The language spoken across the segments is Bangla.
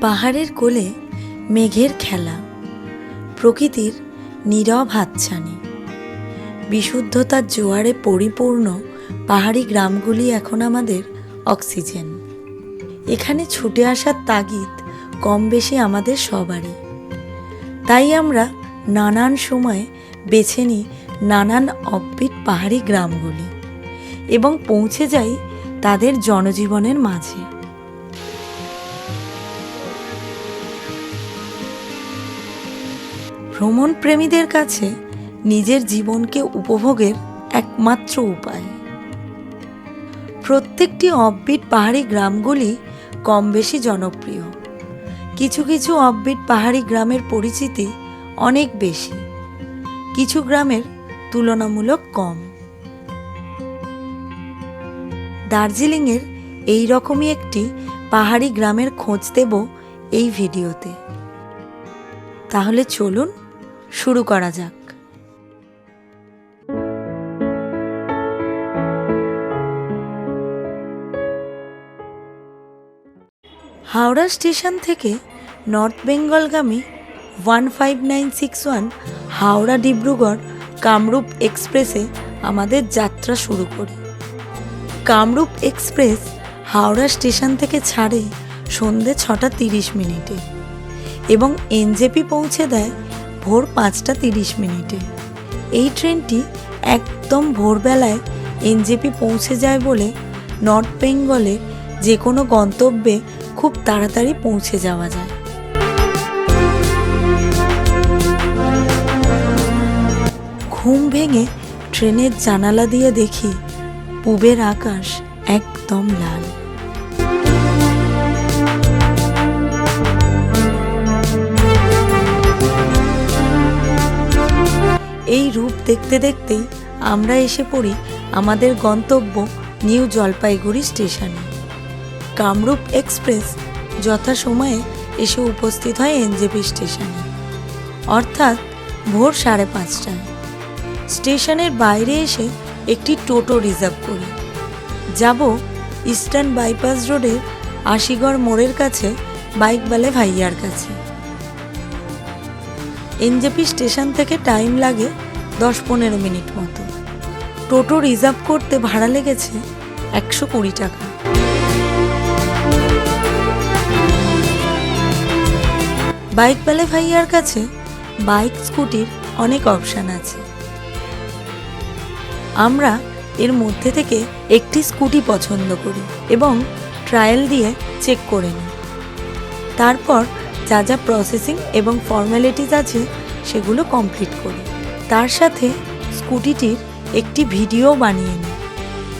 পাহাড়ের কোলে মেঘের খেলা, প্রকৃতির নীরব হাতছানি। বিশুদ্ধতার জোয়ারে পরিপূর্ণ পাহাড়ি গ্রামগুলি এখন আমাদের অক্সিজেন। এখানে ছুটে আসার তাগিদ কম বেশি আমাদের সবারই। তাই আমরা নানান সময়ে বেছে নিই নানান অব্বিট পাহাড়ি গ্রামগুলি এবং পৌঁছে যাই তাদের জনজীবনের মাঝে। ভ্রমণ প্রেমীদের কাছে নিজের জীবনকে উপভোগের একমাত্র উপায়। প্রত্যেকটি অববিট পাহাড়ি গ্রামগুলি কম বেশি জনপ্রিয়। কিছু কিছু অববিট পাহাড়ি গ্রামের পরিচিতি অনেক বেশি, কিছু গ্রামের তুলনামূলক কম। দার্জিলিংয়ের এই রকমই একটি পাহাড়ি গ্রামের খোঁজ দেব এই ভিডিওতে। তাহলে চলুন শুরু করা যাক। হাওড়া স্টেশন থেকে north বেঙ্গলগামী one five nine six one Howrah Dibrugarh Kamrup এক্সপ্রেসে আমাদের যাত্রা শুরু করি। কামরূপ এক্সপ্রেস হাওড়া স্টেশন থেকে ছাড়ে সন্ধে ছটা তিরিশ মিনিটে এবং এনজেপি পৌঁছে দেয় ভোর পাঁচটা তিরিশ মিনিটে। এই ট্রেনটি একদম ভোরবেলায় এনজেপি পৌঁছে যায় বলে নর্থ বেঙ্গলে যে কোনো গন্তব্যে খুব তাড়াতাড়ি পৌঁছে যাওয়া যায়। ঘুম ভেঙে ট্রেনের জানালা দিয়ে দেখি পূবের আকাশ একদম লাল। এই রূপ দেখতে দেখতেই আমরা এসে পড়ি আমাদের গন্তব্য নিউ জলপাইগুড়ি স্টেশনে। কামরূপ এক্সপ্রেস যথাসময়ে এসে উপস্থিত হয় এনজেপি স্টেশনে। অর্থাৎ ভোর সাড়ে পাঁচটায়। স্টেশনের বাইরে এসে একটি টোটো রিজার্ভ করি। যাব ইস্টার্ন বাইপাস রোডের আশিগড় মোড়ের কাছে বাইকবালে ভাইয়ার কাছে। এনজেপি স্টেশন থেকে টাইম লাগে দশ পনেরো মিনিট মতো। টোটো রিজার্ভ করতে ভাড়া লেগেছে একশো কুড়ি টাকা। বাইক পেলে ভাইয়ার কাছে বাইক, স্কুটির অনেক অপশান আছে। আমরা এর মধ্যে থেকে একটি স্কুটি পছন্দ করি এবং ট্রায়াল দিয়ে চেক করে নিই। তারপর যা যা প্রসেসিং এবং ফর্মালিটিস আছে, সেগুলো কমপ্লিট করি। তার সাথে স্কুটিটির একটি ভিডিও বানিয়ে নিই।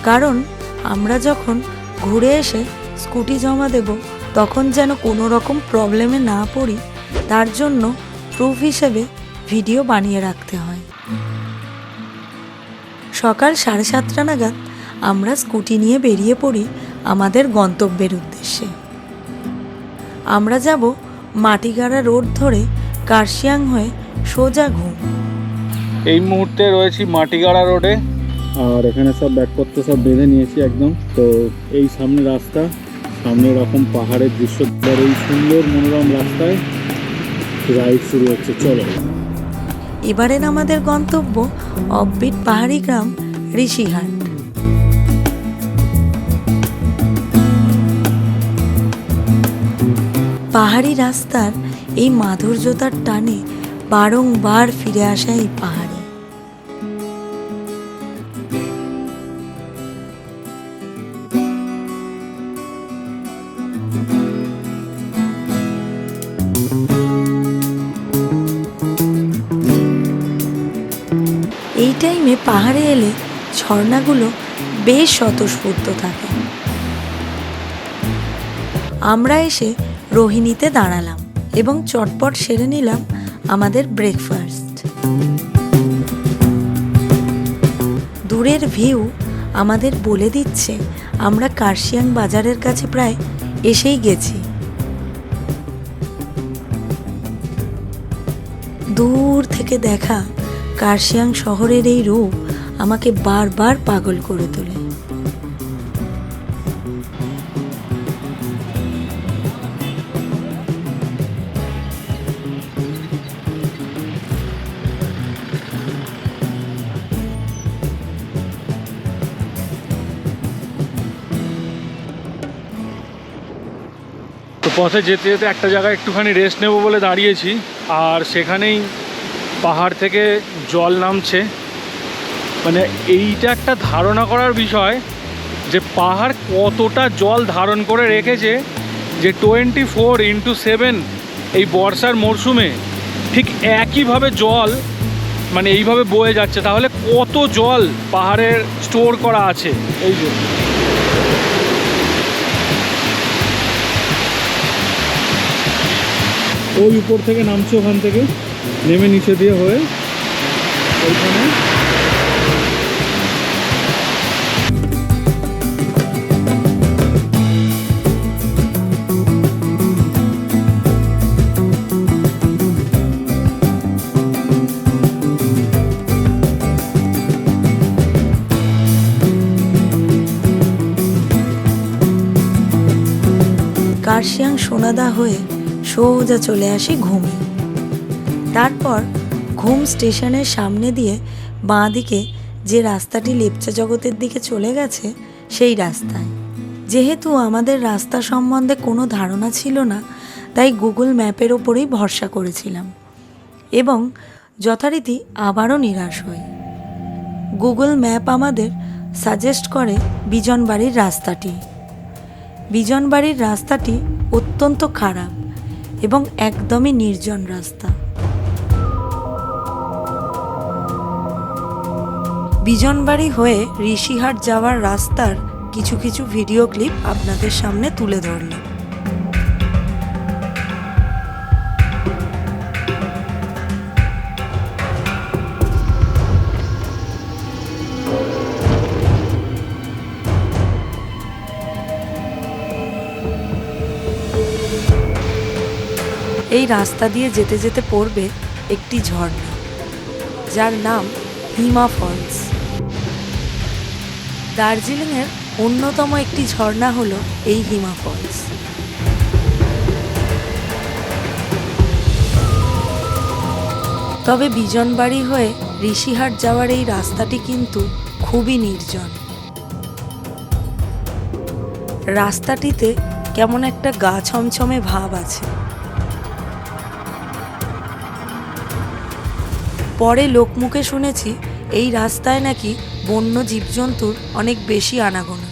কারণ আমরা যখন ঘুরে এসে স্কুটি জমা দেব, তখন যেন কোনো রকম প্রবলেমে না পড়ি, তার জন্য প্রুফ হিসেবে ভিডিও বানিয়ে রাখতে হয়। সকাল সাড়ে সাতটা নাগাদ আমরা স্কুটি নিয়ে বেরিয়ে পড়ি আমাদের গন্তব্যের উদ্দেশ্যে। আমরা যাব মাটিগাড়া রোড ধরে কার্শিয়াং হয়ে সোজা ঘুম। এই মুহূর্তে রয়েছি মাটিগাড়া রোডে। আর এখানে সব ব্যাগপত্র সব বেঁধে নিয়েছি একদম। তো এই সামনে রাস্তা সামনে এরকম পাহাড়ের দৃশ্য আর এই সুন্দর মনোরম রাস্তায় রাইড শুরু হচ্ছে চলো। এবারের আমাদের গন্তব্য অববিট পাহাড়ি গ্রাম ঋষিহাট। পাহাড়ি রাস্তার এই মাধুর্যতার টানে বারংবার ফিরে আসা এই পাহাড়ে। এই টাইমে পাহাড়ে এলে ঝর্ণাগুলো বেশ স্বতঃস্ফূর্ত থাকে। আমরা এসে রোহিণীতে দাঁড়ালাম এবং চটপট সেরে নিলাম আমাদের ব্রেকফাস্ট দূরের ভিউ আমাদের বলে দিচ্ছে, আমরা কার্শিয়াং বাজারের কাছে প্রায় এসেই গেছি। দূর থেকে দেখা কার্শিয়াং শহরের এই রূপ আমাকে বারবার পাগল করে তোলে। পথে যেতে যেতে একটা জায়গায় একটুখানি রেস্ট নেব বলে দাঁড়িয়েছি, আর সেখানেই পাহাড় থেকে জল নামছে। মানে এইটা একটা ধারণা করার বিষয় যে পাহাড় কতটা জল ধারণ করে রেখেছে যে টোয়েন্টি ফোর ইন্টু সেভেন এই বর্ষার মরশুমে ঠিক একইভাবে জল মানে এইভাবে বয়ে যাচ্ছে। তাহলে কত জল পাহাড়ের স্টোর করা আছে? এই যে। ওই উপর থেকে নামছে ওখান থেকে নেমে নিচে দিয়ে হয়ে ওইখানে। কার্শিয়াং সোনাদা হয়ে সোজা চলে আসি ঘুমে। তারপর ঘুম স্টেশনের সামনে দিয়ে বাঁ দিকে যে রাস্তাটি লেপচা জগতের দিকে চলে গেছে, সেই রাস্তায়। যেহেতু আমাদের রাস্তা সম্বন্ধে কোনো ধারণা ছিল না, তাই গুগল ম্যাপের ওপরেই ভরসা করেছিলাম এবং যথারীতি আবারও নিরাশ হই। গুগল ম্যাপ আমাদের সাজেস্ট করে বিজনবাড়ির রাস্তাটি। বিজনবাড়ির রাস্তাটি অত্যন্ত খারাপ। এবং একদমই নির্জন রাস্তা। বিজনবাড়ি হয়ে ঋষিহাট যাওয়ার রাস্তার কিছু কিছু ভিডিও ক্লিপ আপনাদের সামনে তুলে ধরলাম। এই রাস্তা দিয়ে যেতে যেতে পড়বে একটি ঝর্ণা, যার নাম হিমা ফলস। দার্জিলিংয়ের অন্যতম একটি ঝর্ণা হলো এই হিমা ফলস। তবে বিজনবাড়ি হয়ে ঋষিহাট যাওয়ার এই রাস্তাটি কিন্তু খুবই নির্জন। রাস্তাটিতে কেমন একটা গা ছমছমে ভাব আছে। পরে লোকমুখে শুনেছি এই রাস্তায় নাকি বন্য জীবজন্তুর অনেক বেশি আনাগোনা।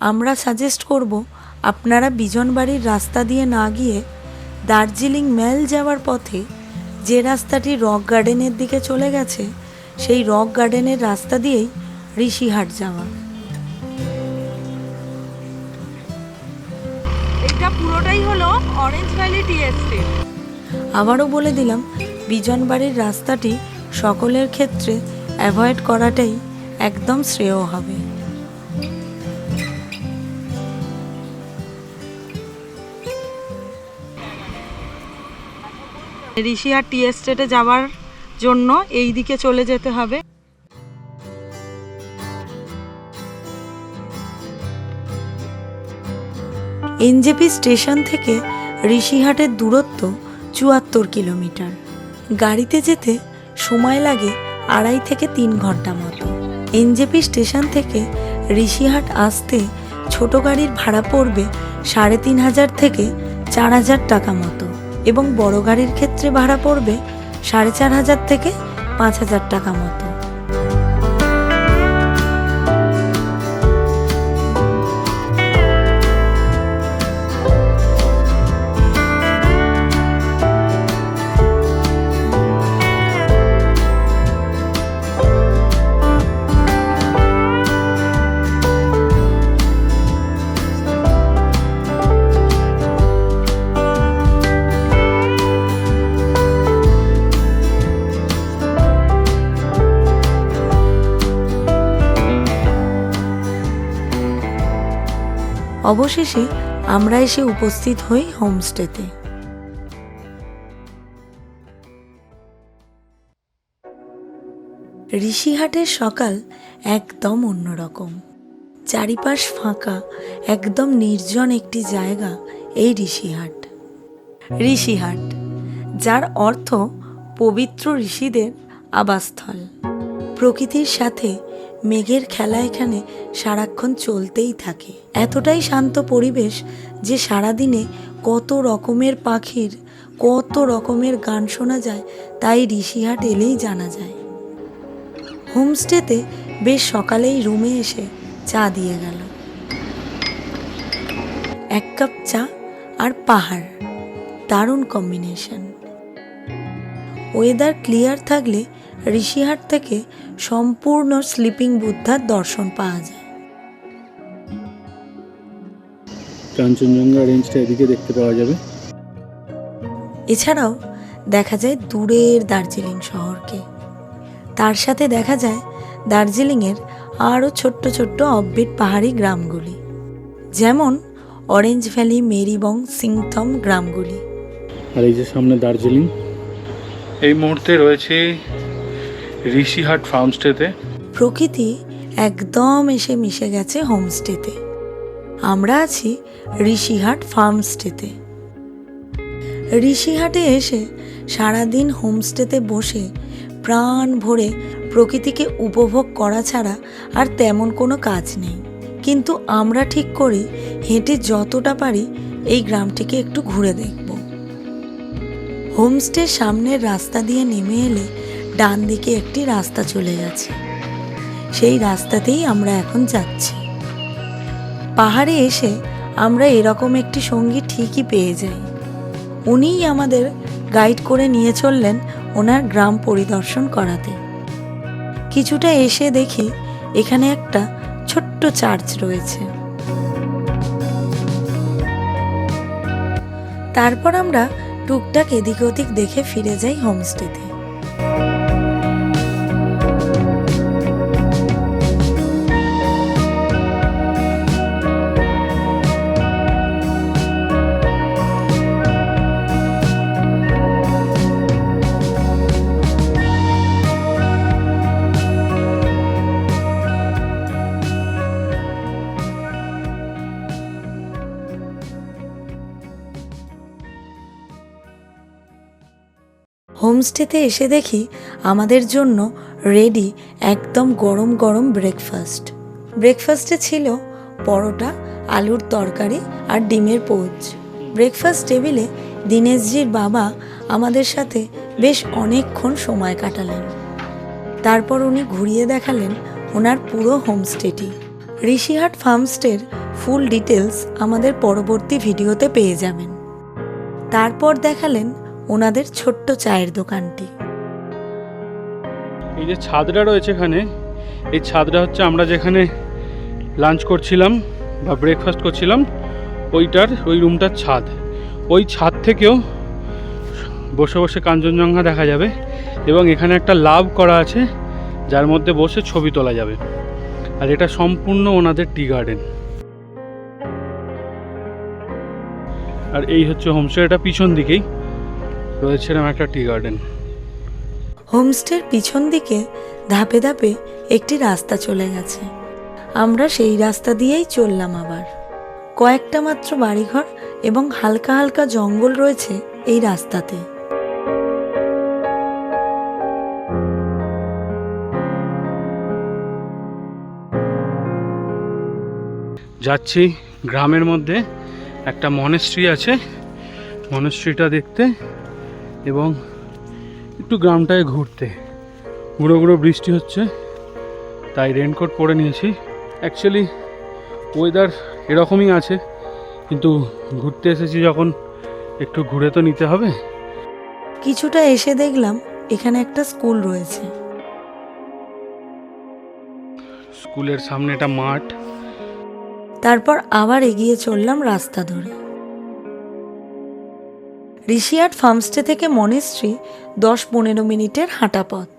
আমরা সাজেস্ট করব আপনারা বিজনবাড়ির রাস্তা দিয়ে না গিয়ে দার্জিলিং মেল যাওয়ার পথে যে রাস্তাটি রক গার্ডেনের দিকে চলে গেছে, সেই রক গার্ডেনের রাস্তা দিয়েই ঋষিহাট যাওয়া। এটা পুরোটাই হলো অরেঞ্জ ভ্যালি টি এস্টেট আবারও বলে দিলাম বিজনবাড়ির রাস্তাটি সকলের ক্ষেত্রে অ্যাভয়েড করাটাই একদম শ্রেয় হবে। ঋষিহাট টি এস্টেটে যাওয়ার জন্য এই দিকে চলে যেতে হবে। এনজেপি স্টেশন থেকে ঋষিহাটের দূরত্ব চুয়াত্তর কিলোমিটার। গাড়িতে যেতে সময় লাগে আড়াই থেকে তিন ঘণ্টা মতো। এনজেপি স্টেশন থেকে ঋষিহাট আসতে ছোট গাড়ির ভাড়া পড়বে সাড়ে তিন হাজার থেকে চার হাজার টাকা মতো এবং বড় গাড়ির ক্ষেত্রে ভাড়া পড়বে সাড়ে চার হাজার থেকে পাঁচ হাজার টাকা মতো। অবশেষে আমরা এসে উপস্থিত হই হোমস্টেতে। ঋষিহাটের সকাল একদম অন্যরকম। চারিপাশ ফাঁকা, একদম নির্জন একটি জায়গা এই ঋষিহাট। ঋষিহাট, যার অর্থ পবিত্র ঋষিদের আবাসস্থল। প্রকৃতির সাথে মেঘের খেলা এখানে সারাক্ষণ চলতেই থাকে। এতটাই শান্ত পরিবেশ যে সারাদিনে কত রকমের পাখির, কত রকমের গান শোনা যায়, তাই ঋষিহাট এলেই জানা যায়। হোমস্টেতে বেশ সকালেই রুমে এসে চা দিয়ে গেল। এক কাপ চা আর পাহাড়, দারুণ কম্বিনেশন ওয়েদার ক্লিয়ার থাকলে ঋষিহাট থেকে সম্পূর্ণ স্লিপিং বুদ্ধার দর্শন পাওয়া যায়। কাঞ্চনজঙ্ঘা রেঞ্জটা এদিকে দেখতে পাওয়া যাবে। এছাড়াও দেখা যায় দূরের দার্জিলিং শহরকে। তার সাথে দেখা যায় দার্জিলিংয়ের আরও ছোট্ট ছোট্ট অব্বিট পাহাড়ি গ্রামগুলি যেমন অরেঞ্জ ভ্যালি মেরিবং সিংথম গ্রামগুলি। আর এই যে সামনে দার্জিলিং। এই মুহূর্তে রয়েছে ঋষিহাট ফার্মস্টেতে। প্রকৃতি একদম এসে মিশে গেছে হোমস্টেতে। আমরা আছি ঋষিহাট ফার্মস্টেতে। ঋষিহাটে এসে সারাদিন হোমস্টেতে বসে প্রাণ ভরে প্রকৃতিকে উপভোগ করা ছাড়া আর তেমন কোনো কাজ নেই। কিন্তু আমরা ঠিক করি হেঁটে যতটা পারি এই গ্রামটিকে একটু ঘুরে দেখব। হোমস্টের সামনের রাস্তা দিয়ে নেমে এলে ডান দিকে একটি রাস্তা চলে গেছে। সেই রাস্তাতেই আমরা এখন যাচ্ছি। পাহাড়ে এসে আমরা এরকম একটি সঙ্গী ঠিকই পেয়ে যাই। উনিই আমাদের গাইড করে নিয়ে চললেন ওনার গ্রাম পরিদর্শন করাতে। কিছুটা এসে দেখি এখানে একটা ছোট্ট চার্চ রয়েছে। তারপর আমরা টুকটাক এদিক ওদিক দেখে ফিরে যাই হোমস্টেতে। হোমস্টেতে এসে দেখি আমাদের জন্য রেডি একদম গরম গরম ব্রেকফাস্ট। ব্রেকফাস্টে ছিল পরোটা, আলুর তরকারি আর ডিমের পোচ। ব্রেকফাস্ট টেবিলে দীনেশজির বাবা আমাদের সাথে বেশ অনেকক্ষণ সময় কাটালেন। তারপর উনি ঘুরিয়ে দেখালেন ওনার পুরো হোমস্টেটি। ঋষিহাট ফার্মস্টের ফুল ডিটেলস আমাদের পরবর্তী ভিডিওতে পেয়ে যাবেন। তারপর দেখালেন ওনাদের ছোট্ট চায়ের দোকানটি। এই যে ছাদটা রয়েছে এখানে, এই ছাদটা হচ্ছে আমরা যেখানে লাঞ্চ করছিলাম বা ব্রেকফাস্ট করছিলাম, ওইটার, ওই রুমটার ছাদ। ওই ছাদ থেকেও বসে বসে কাঞ্চনজঙ্ঘা দেখা যাবে এবং এখানে একটা লাভ করা আছে, যার মধ্যে বসে ছবি তোলা যাবে। আর এটা সম্পূর্ণ ওনাদের টি গার্ডেন। আর এই হচ্ছে হোমস্টেটা পিছন দিকেই। রয়েছে এরকম একটা টি গার্ডেন। হোমস্টের পিছন দিকে ধাপে ধাপে একটি রাস্তা চলে গেছে। আমরা সেই রাস্তা দিয়েই চললাম আবার। কয়েকটা মাত্র বাড়িঘর এবং হালকা হালকা জঙ্গল রয়েছে এই রাস্তাতে। যাচ্ছি গ্রামের মধ্যে। একটা মনেস্ট্রি আছে। মনেস্ট্রিটা দেখতে এবং একটু গ্রামটায় ঘুরতে। গুঁড়ো গুঁড়ো বৃষ্টি হচ্ছে তাই রেনকোট পরে নিয়েছি। অ্যাকচুয়ালি ওয়েদার এরকমই আছে কিন্তু ঘুরতে এসেছি যখন একটু ঘুরে তো নিতে হবে। কিছুটা এসে দেখলাম এখানে একটা স্কুল রয়েছে। স্কুলের সামনে একটা মাঠ। তারপর আবার এগিয়ে চললাম রাস্তা ধরে। ঋষিয়াট ফার্মস্টে থেকে মনেস্ট্রি দশ পনেরো মিনিটের হাঁটা পথ।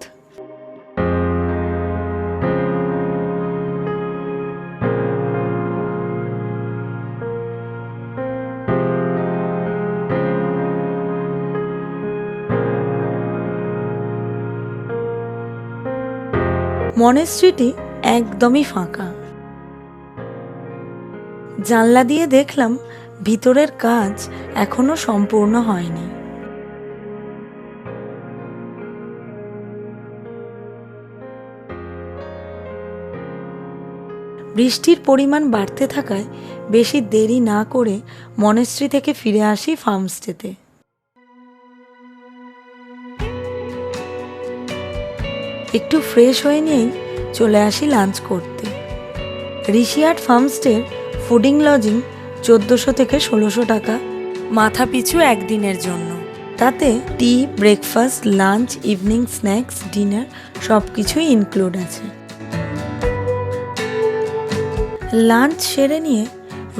মনেস্ট্রিটি একদমই ফাঁকা। জানলা দিয়ে দেখলাম ভিতরের কাজ এখনও সম্পূর্ণ হয়নি। বৃষ্টির পরিমাণ বাড়তে থাকায় বেশি দেরি না করে মনেশ্রী থেকে ফিরে আসি ফার্মস্টেতে একটু ফ্রেশ হয়ে নিয়েই চলে আসি লাঞ্চ করতে। ঋষিয়াট ফার্মস্টের ফুডিং লজিং চোদ্দোশো থেকে ষোলোশো টাকা মাথা পিছু একদিনের জন্য। তাতে tea, breakfast, lunch, evening snacks, dinner সব কিছুই ইনক্লুড আছে। লাঞ্চ সেরে নিয়ে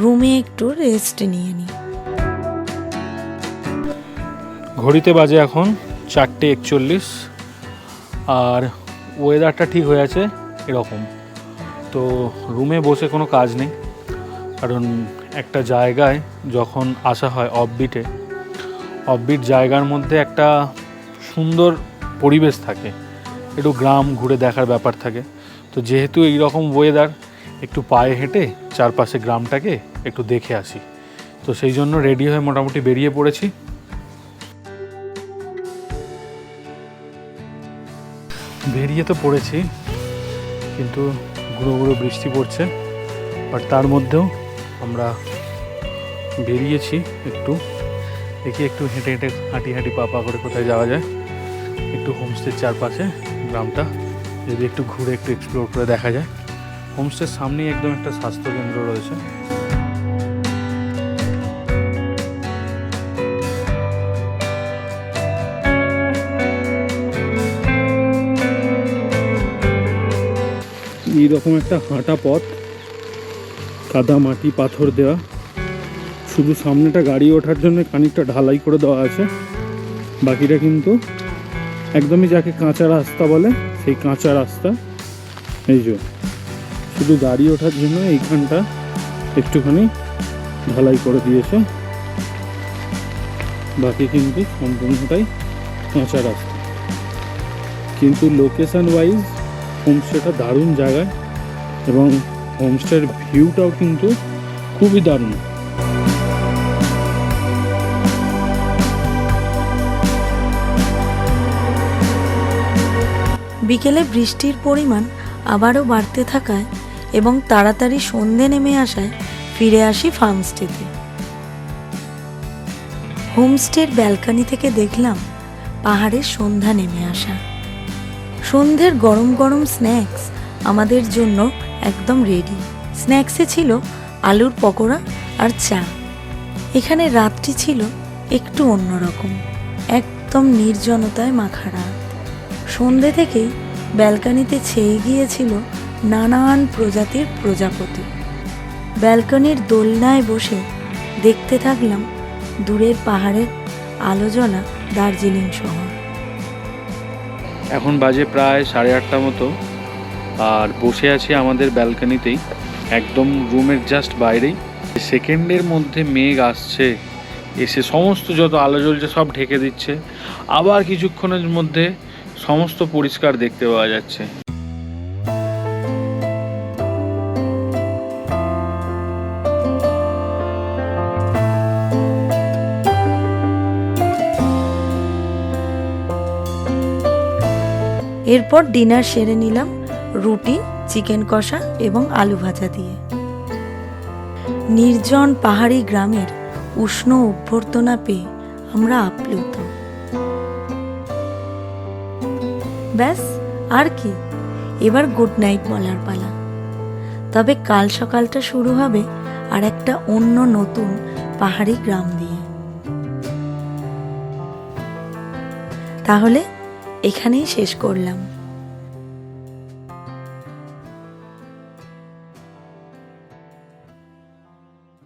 রুমে একটু রেস্ট নিয়ে নিই ঘড়িতে বাজে এখন চারটে একচল্লিশ আর ওয়েদারটা ঠিক হয়ে আছে এরকম। তো রুমে বসে কোনো কাজ নেই, কারণ একটা জায়গায় যখন আসা হয় অফবিটে অফবিট জায়গার মধ্যে একটা সুন্দর পরিবেশ থাকে, একটু গ্রাম ঘুরে দেখার ব্যাপার থাকে। তো যেহেতু এই রকম ওয়েদার একটু পায়ে হেঁটে চারপাশে গ্রামটাকে একটু দেখে আসি। তো সেই জন্য রেডি হয়ে মোটামুটি বেরিয়ে পড়েছি। বেরিয়ে তো পড়েছি, কিন্তু গুঁড়ো গুঁড়ো বৃষ্টি পড়ছে বাট তার মধ্যেও আমরা বেরিয়েছি একটু। দেখি একটু হেঁটে হেঁটে হাঁটি হাঁটি পা পা করে কোথায় যাওয়া যায়। একটু হোমস্টের চারপাশে গ্রামটা। যদি একটু ঘুরে একটু এক্সপ্লোর করে দেখা যায়। হোমস্টের সামনেই একদম একটা স্বাস্থ্যকেন্দ্র রয়েছে। এইরকম একটা হাঁটা পথ। কাদা মাটি, পাথর দেওয়া শুধু সামনেটা গাড়ি ওঠার জন্য খানিকটা ঢালাই করে দেওয়া আছে। বাকিটা কিন্তু একদমই যাকে কাঁচা রাস্তা বলে, সেই কাঁচা রাস্তা। এই যে, শুধু গাড়ি ওঠার জন্য এইখানটা একটুখানি ঢালাই করে দিয়েছে। বাকি কিন্তু সম্পূর্ণটাই কাঁচা রাস্তা। কিন্তু লোকেশন ওয়াইজ হোমস্টেটা দারুণ জায়গায় এবং হোমস্টের ভিউটাও কিন্তু খুবই দারুণ। বিকেলে বৃষ্টির পরিমাণ আবারও বাড়তে থাকায় এবং তাড়াতাড়ি সন্ধে নেমে আসায় ফিরে আসি ফার্মস্টেতে। হোমস্টের ব্যালকনি থেকে দেখলাম পাহাড়ের সন্ধ্যা নেমে আসা। সন্ধ্যের গরম গরম স্ন্যাক্স আমাদের জন্য একদম রেডি স্ন্যাক্সে ছিল আলুর পকোড়া আর চা। এখানে রাতটি ছিল একটু অন্যরকম, একদম নির্জনতায় মাখা রাত সন্ধে থেকেই ব্যালকনিতে ছেয়ে গিয়েছিল নানান প্রজাতির প্রজাপতি। ব্যালকনির দোলনায় বসে দেখতে থাকলাম দূরের পাহাড়ের আলো জ্বলা দার্জিলিং শহর এখন বাজে প্রায় সাড়ে আটটা মতো। আর বসে আছি আমাদের ব্যালকনিতেই, একদম রুমের জাস্ট বাইরেই। সেকেন্ডের মধ্যে মেঘ আসছে, এসে সমস্ত যত আলো জ্বলছে সব ঢেকে দিচ্ছে। আবার কিছুক্ষণের মধ্যে সমস্ত পরিষ্কার দেখতে পাওয়া যাচ্ছে। এরপর ডিনার সেরে নিলাম। রুটি, চিকেন কষা এবং আলু ভাজা দিয়ে। নির্জন পাহাড়ি গ্রামের উষ্ণ অভ্যর্থনা পেয়ে আমরা আপ্লুত। ব্যাস, আর কি? এবার গুড নাইট বলার পালা। তবে কাল সকালটা শুরু হবে আর একটা অন্য নতুন পাহাড়ি গ্রাম দিয়ে। তাহলে এখানেই শেষ করলাম।